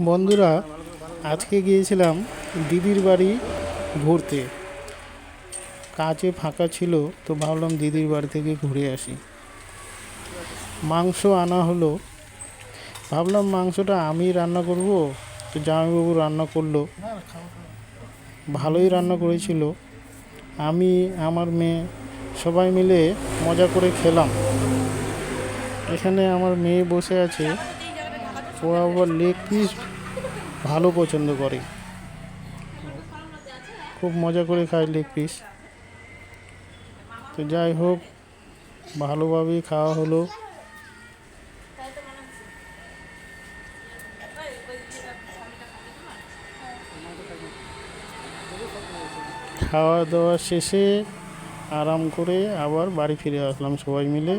বন্ধুরা, আজকে গিয়েছিলাম দিদির বাড়ি ঘুরতে। কাজে ফাঁকা ছিল, তো ভাবলাম দিদির বাড়ি থেকে ঘুরে আসি। মাংস আনা হলো। ভাবলাম মাংসটা আমি রান্না করব, তো জামাইবাবু রান্না করল। ভালোই রান্না করেছিল। আমি, আমার মেয়ে, সবাই মিলে মজা করে খেলাম। এখানে আমার মেয়ে বসে আছে। ও আবার লেগ পিস ভালো পছন্দ করে। খুব মজা করে খায় লেগ পিস। তো যাই হোক, ভালোভাবেই খাওয়া হলো। খাওয়া দাওয়া শেষে আরাম করে আবার বাড়ি ফিরে আসলাম সবাই মিলে।